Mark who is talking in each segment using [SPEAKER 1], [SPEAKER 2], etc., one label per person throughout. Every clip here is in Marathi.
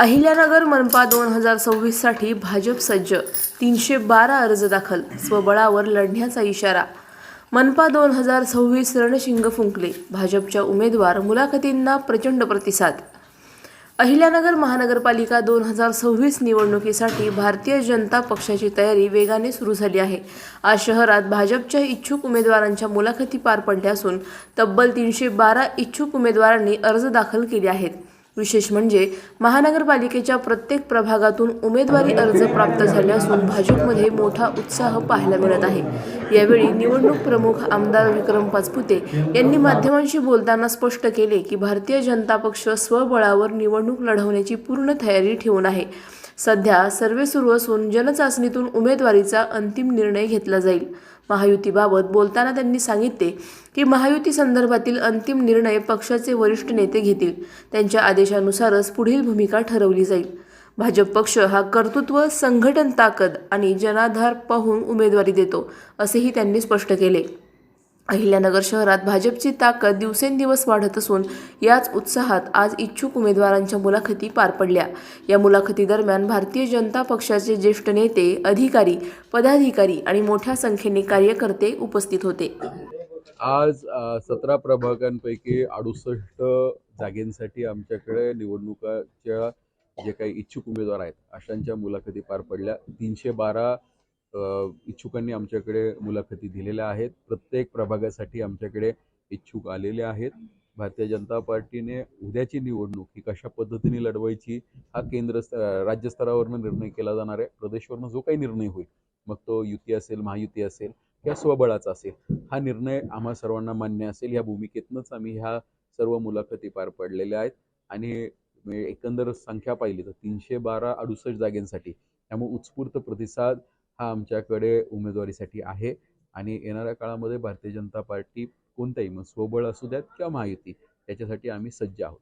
[SPEAKER 1] अहिल्यानगर मनपा दोन हजार सव्वीससाठी भाजप सज्ज. तीनशे बारा अर्ज दाखल. स्वबळावर लढण्याचा इशारा. मनपा दोन हजार सव्वीस रणशिंग फुंकले. भाजपच्या उमेदवार मुलाखतींना प्रचंड प्रतिसाद. अहिल्यानगर महानगरपालिका दोन हजार सव्वीस निवडणुकीसाठी भारतीय जनता पक्षाची तयारी वेगाने सुरू झाली आहे. आज शहरात भाजपच्या इच्छुक उमेदवारांच्या मुलाखती पार पडल्या असून तब्बल तीनशे बारा इच्छुक उमेदवारांनी अर्ज दाखल केले आहेत. विशेष म्हणजे महानगरपालिकेच्या प्रत्येक प्रभागातून उमेदवारी अर्ज प्राप्त झाले असून भाजपमध्ये मोठा उत्साह पाहायला मिळत आहे. यावेळी निवडणूक प्रमुख आमदार विक्रम पाचपुते यांनी माध्यमांशी बोलताना स्पष्ट केले की भारतीय जनता पक्ष स्वबळावर निवडणूक लढवण्याची पूर्ण तयारी ठेवून आहे. सध्या सर्वे सुरू असून जनचाचणीतून उमेदवारीचा अंतिम निर्णय घेतला जाईल. महायुतीबाबत बोलताना त्यांनी सांगितले की महायुती संदर्भातील अंतिम निर्णय पक्षाचे वरिष्ठ नेते घेतील. त्यांच्या आदेशानुसारच पुढील भूमिका ठरवली जाईल. भाजप पक्ष हा कर्तृत्व संघटन ताकद आणि जनाधार पाहून उमेदवारी देतो असेही त्यांनी स्पष्ट केले. अहिल्यानगर शहरात भाजपची ताकद दिवसेंदिवस वाढत असून याच उत्साहात आज इच्छुक उमेदवारांच्या मुलाखती पार पडल्या. या मुलाखतीदरम्यान भारतीय जनता पक्षाचे ज्येष्ठ नेते अधिकारी पदाधिकारी आणि मोठ्या संख्येने कार्यकर्ते उपस्थित होते.
[SPEAKER 2] आज सतरा प्रभागांपैकी अडुसष्ट जागेंसाठी आमच्याकडे निवडणुकाच्या जे काही इच्छुक उमेदवार आहेत अशांच्या मुलाखती पार पडल्या. तीनशे बारा इच्छुकांनी आमच्याकडे मुलाखती दिलेल्या आहेत. प्रत्येक प्रभागासाठी आमच्याकडे इच्छुक आलेले आहेत. भारतीय जनता पार्टीने उद्याची निवडणूक ही कशा पद्धतीने लढवायची हा केंद्र राज्यस्तरावरनं निर्णय केला जाणार आहे. प्रदेशवरनं जो काही निर्णय होईल मग तो युती असेल महायुती असेल किंवा स्वबळाचा असेल हा निर्णय आम्हा सर्वांना मान्य असेल. या भूमिकेतनंच आम्ही ह्या सर्व मुलाखती पार पडलेल्या आहेत. आणि एकंदर संख्या पाहिली तर तीनशे बारा अडुसष्ट जागेंसाठी त्यामुळे उत्स्फूर्त प्रतिसाद हा आमच्याकडे उमेदवारीसाठी आहे आणि येणाऱ्या काळामध्ये भारतीय जनता पार्टी कोणताही मग स्वबळ असू द्यात किंवा महायुती त्याच्यासाठी आम्ही सज्ज आहोत.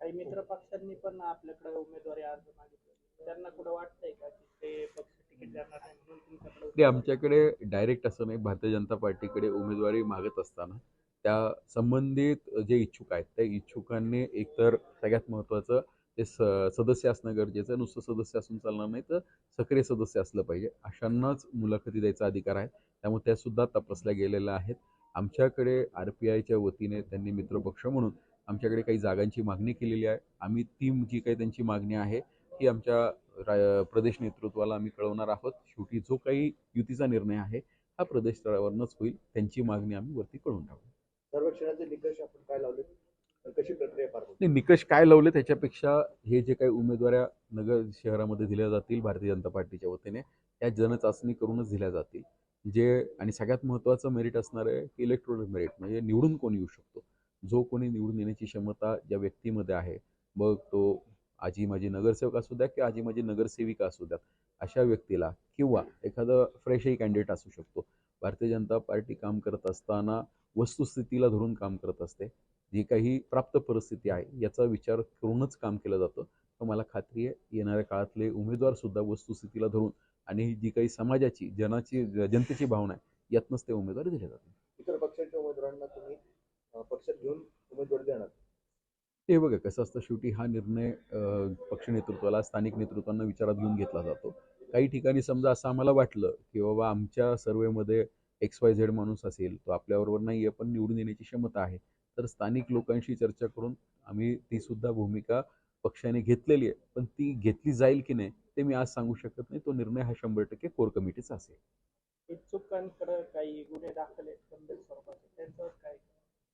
[SPEAKER 3] काही मित्र पक्षांनी पण आपल्याकडे उमेदवारी अर्ज मागितले. त्यांना कुठं वाटतंय का की ते पक्ष तिकीट देणार नाही म्हणून तुमच्याकडे
[SPEAKER 2] ते आमच्याकडे डायरेक्ट असं नाही भारतीय जनता पार्टीकडे उमेदवारी मागत असताना त्या संबंधित जे इच्छुक आहेत त्या इच्छुकांनी एकतर सगळ्यात महत्त्वाचं ते स सदस्य असणं गरजेचं आहे. नुसतं सदस्य असून चालणार नाही तर सक्रिय सदस्य असलं पाहिजे. अशांनाच मुलाखती द्यायचा अधिकार आहे. त्यामुळे त्यासुद्धा तपासल्या गेलेल्या आहेत. आमच्याकडे आर पी आयच्या वतीने त्यांनी मित्रपक्ष म्हणून आमच्याकडे काही जागांची मागणी केलेली आहे. आम्ही ती जी काही त्यांची मागणी आहे ती आमच्या रा प्रदेश नेतृत्वाला आम्ही कळवणार आहोत. शेवटी जो काही युतीचा निर्णय आहे हा प्रदेश स्तरावरनंच होईल. त्यांची मागणी आम्ही वरती कळून टाकू.
[SPEAKER 4] सर्वेक्षणाचे निकष आपण काय लावले कशी प्रक्रिया पार
[SPEAKER 2] नाही निकष काय लावले त्याच्यापेक्षा हे जे काही उमेदवाऱ्या नगर शहरामध्ये दिल्या जातील भारतीय जनता पार्टीच्या वतीने त्या जनचाचणी करूनच दिल्या जातील. जे आणि सगळ्यात महत्त्वाचं मेरिट असणार आहे की इलेक्ट्रॉनिक मेरिट म्हणजे निवडून कोणी येऊ शकतो? जो कोणी निवडून येण्याची क्षमता ज्या व्यक्तीमध्ये आहे मग तो आजी माझी नगरसेवक असू द्या किंवा आजी माझी नगरसेविका असू द्यात अशा व्यक्तीला किंवा एखादं फ्रेशही कॅन्डिडेट असू शकतो. भारतीय जनता पार्टी काम करत असताना वस्तुस्थितीला धरून काम करत असते. जी काही प्राप्त परिस्थिती आहे याचा विचार करूनच काम केलं जातं. तर मला खात्री आहे येणाऱ्या काळातले उमेदवार सुद्धा वस्तुस्थितीला धरून आणि जी काही समाजाची जनाची जनतेची भावना आहे यातनंच ते उमेदवार दिले जातात
[SPEAKER 4] इतर पक्षाच्या उमेदवारांना तुम्ही पक्षात घेऊन उमेदवारी देणार?
[SPEAKER 2] हे बघा कसं असतं शेवटी हा निर्णय पक्ष नेतृत्वाला स्थानिक नेतृत्वांना विचारात घेऊन घेतला जातो. काही ठिकाणी समजा असं आम्हाला वाटलं की बाबा आमच्या सर्वेमध्ये एक्स वाय झेड माणूस असेल तो आपल्याबरोबर नाही आहे पण निवडून येण्याची क्षमता आहे. तर स्थानिक लोकांशी चर्चा करून आम्ही ती सुद्धा भूमिका पक्षाने घेतलेली आहे. पण ती घेतली जाईल की नाही ते मी आज सांगू शकत नाही. तो निर्णय हा शंभर टक्के कोर कमिटीचा असेल.
[SPEAKER 3] काही गुन्हे दाखल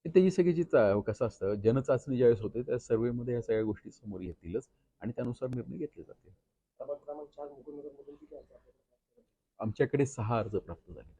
[SPEAKER 2] त्याची सगळीची चा कसं असतं जनचाचणी ज्यावेळेस होते त्या सर्वेमध्ये ह्या सगळ्या गोष्टी समोर येतीलच आणि त्यानुसार निर्णय घेतले जातील? आमच्याकडे सहा अर्ज प्राप्त झाले.